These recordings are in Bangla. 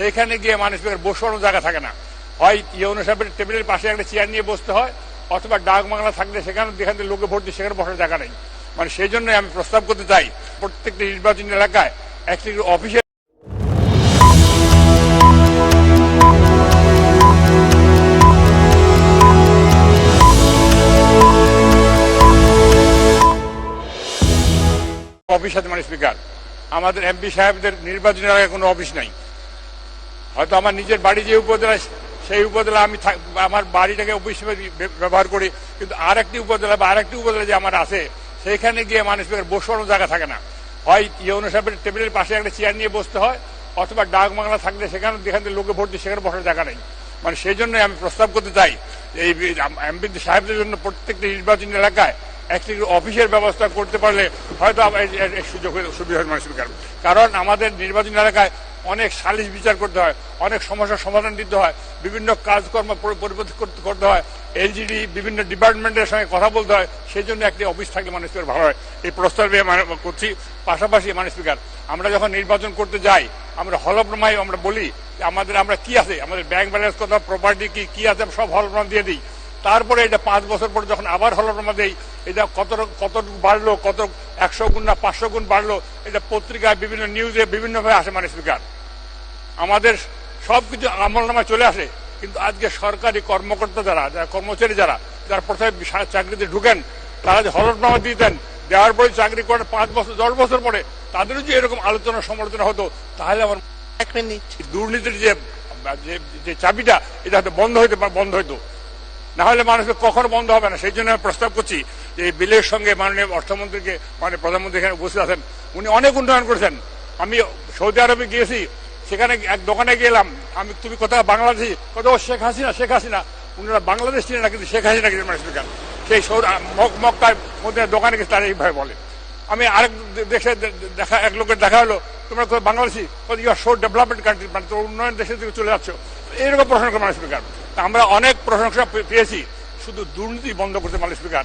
সেইখানে গিয়ে মানুষের বসানোর জায়গা থাকে না। হয় ইউনো সাহেবের টেবিলের পাশে একটা চেয়ার নিয়ে বসতে হয়, অথবা ডাক বাংলা থাকলে সেখানে, যেখান থেকে লোকে ভোট দিয়ে সেখানে বসার জায়গা নেই। মানে সেই জন্যই আমি প্রস্তাব করতে চাই, প্রত্যেকটা নির্বাচনী এলাকায় একটি অফিসে অফিস আছে মানে স্পিকার আমাদের এমপি সাহেবদের নির্বাচনী এলাকায় কোনো অফিস নাই। হয়তো আমার নিজের বাড়ি যে উপজেলা, সেই উপজেলা আমি আমার বাড়িটাকে অফিস ব্যবহার করি, কিন্তু আর একটি উপজেলা বা আরেকটি উপজেলা যে আমার আছে, সেইখানে গিয়ে মানুষ বসানোর জায়গা থাকে না। হয় ইউনো সাহেবের টেবিলের পাশে একটা চেয়ার নিয়ে বসতে হয়, অথবা ডাক বাংলা থাকলে সেখানে, যেখান থেকে লোকে ভোট দিয়ে সেখানে বসার জায়গা নেই। মানে সেই জন্যই আমি প্রস্তাব করতে চাই এই এমপি সাহেবদের জন্য প্রত্যেকটা নির্বাচনী এলাকায় একটি অফিসের ব্যবস্থা করতে পারলে হয়তো সুযোগ সুবিধা হয় মানুষের কারণ আমাদের নির্বাচনী এলাকায় অনেক সালিশ বিচার করতে হয়, অনেক সমস্যার সমাধান দিতে হয়, বিভিন্ন কাজকর্ম পরিবর্তন করতে- হয়। এলজিডি বিভিন্ন ডিপার্টমেন্টের সঙ্গে কথা বলতে হয় সেই জন্য একটি অফিস থাকলে মানুষ ভালো হয়। এই প্রস্তাবে মানে করছি, পাশাপাশি মানুষ স্পিকার, আমরা যখন নির্বাচন করতে যাই, আমরা হলফনামায় আমরা বলি আমাদের, আমরা কি আছে? আমাদের ব্যাংক ব্যালেন্স কত প্রপার্টি কি কি আছে, সব হলফনামা দিয়ে দিই। তারপরে এটা পাঁচ বছর পরে যখন আবার হলফনামা দেই এটা কত কতটুকু বাড়লো কত একশো গুণ না পাঁচশো গুণ বাড়লো এটা পত্রিকায় বিভিন্ন নিউজে বিভিন্নভাবে আসে মানে স্পিকার আমাদের সবকিছু আমলনামা চলে আসে কিন্তু আজকে সরকারি কর্মকর্তা যারা যারা কর্মচারী যারা যারা প্রথমে চাকরিতে ঢুকেন তারা যে হলফনামা দিতেন দেওয়ার পরে চাকরি করে পাঁচ বছর দশ বছর পরে তাদেরও যে এরকম আলোচনা সমালোচনা হতো তাহলে আমার এক মিনিট। দুর্নীতির যে যে- যে চাবিটা এটা হয়তো বন্ধ হইতে বন্ধ হইতো। না হলে মানুষের কখনো বন্ধ হবে না। সেই জন্য আমি প্রস্তাব করছি যে এই বিলের সঙ্গে মাননীয় অর্থমন্ত্রীকে মানে প্রধানমন্ত্রী এখানে উপস্থিত আছেন। উনি অনেক উন্নয়ন করেছেন। আমি সৌদি আরবে গিয়েছি, সেখানে এক দোকানে গেলাম। আমি, তুমি কোথাও বাংলাদেশি? কোথাও শেখ হাসিনা শেখ হাসিনা। উনারা বাংলাদেশ ছিলেন না, কিন্তু শেখ হাসিনা কিন্তু মানুষ সেই সৌর মক- মধ্যে দোকানে গেছে তারা এইভাবে বলে। আমি আরেক দেশে দেখা, এক লোকের দেখা হলো, তোমরা কোথাও Bangladeshi? You are so development country মানে তোর উন্নয়ন দেশের দিকে চলে যাচ্ছ? এইরকম প্রশংসা মানুষ স্পিকার আমরা অনেক প্রশংসা পেয়েছি। শুধু দুর্নীতি বন্ধ করতে মানুষ স্পিকার।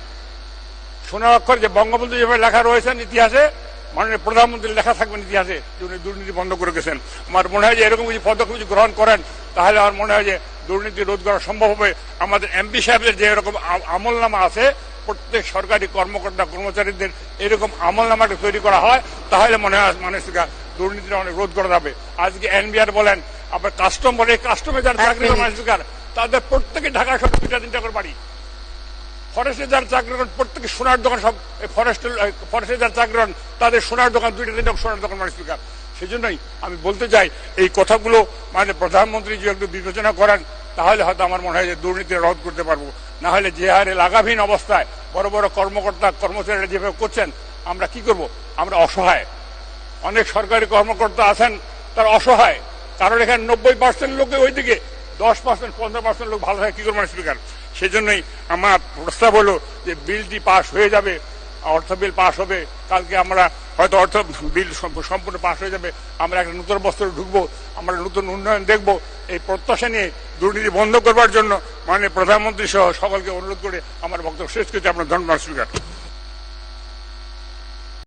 সোনার অক্ষর যে বঙ্গবন্ধু যেভাবে লেখা রয়েছেন ইতিহাসে, মাননীয় প্রধানমন্ত্রীর লেখা থাকবেন ইতিহাসে, যে উনি দুর্নীতি বন্ধ করে গেছেন। আমার মনে হয় যে এরকম কিছু পদক্ষেপ যদি গ্রহণ করেন, তাহলে আমার মনে হয় যে দুর্নীতি রোধ করা সম্ভব হবে। আমাদের এমপি সাহেবদের যে এরকম আমলনামা আছে, প্রত্যেক সরকারি কর্মকর্তা, কর্মচারীদের এরকম আমলনামাটা তৈরি করা হয়, তাহলে মনে হয় মানুষকে দুর্নীতিটা অনেক রোধ করা যাবে। আজকে এনবিআর বলেন, আবার কাস্টম বলে কাস্টমে যারা চাকরি করে মিনিট। মানুষকে তাদের প্রত্যেকে ঢাকা সব দুইটা তিনটা করে বাড়ি। ফরেস্টে যারা চাকরি করেন, প্রত্যেকে সোনার দোকান সব ফরেস্টের ফরেস্টে যারা চাকরি করেন, তাদের সোনার দোকান দুইটা তিনটা সোনার দোকান মানে স্পিকার সেই জন্যই আমি বলতে চাই, এই কথাগুলো মানে প্রধানমন্ত্রী যদি একটু বিবেচনা করেন, তাহলে হয়তো আমার মনে হয় যে দুর্নীতি রোধ করতে পারব। না হলে যে হারে লাগাভীন অবস্থায় বড় বড় কর্মকর্তা, কর্মচারীরা যেভাবে করছেন, আমরা কি করব? আমরা অসহায়। অনেক সরকারি কর্মকর্তা আছেন, তার অসহায়। কারণ এখানে নব্বই পার্সেন্ট লোকে ওইদিকে দশ পার্সেন্ট, পনেরো পার্সেন্ট লোক ভালো হয়, কি করবেন স্পিকার? সেই জন্যই আমার প্রস্তাব হলো যে বিলটি পাশ হয়ে যাবে, অর্থ বিল পাশ হবে। কালকে আমরা হয়তো অর্থ বিল সম্পূর্ণ পাশ হয়ে যাবে। আমরা একটা নতুন বস্ত্রে ঢুকবো, আমরা নতুন উন্নয়ন দেখব। এই প্রত্যাশা নিয়ে দুর্নীতি বন্ধ করবার জন্য মাননীয় প্রধানমন্ত্রী সহ সকলকে অনুরোধ করে আমার বক্তব্য শেষ করতে আপনার ধন্যবাদ, স্পিকার।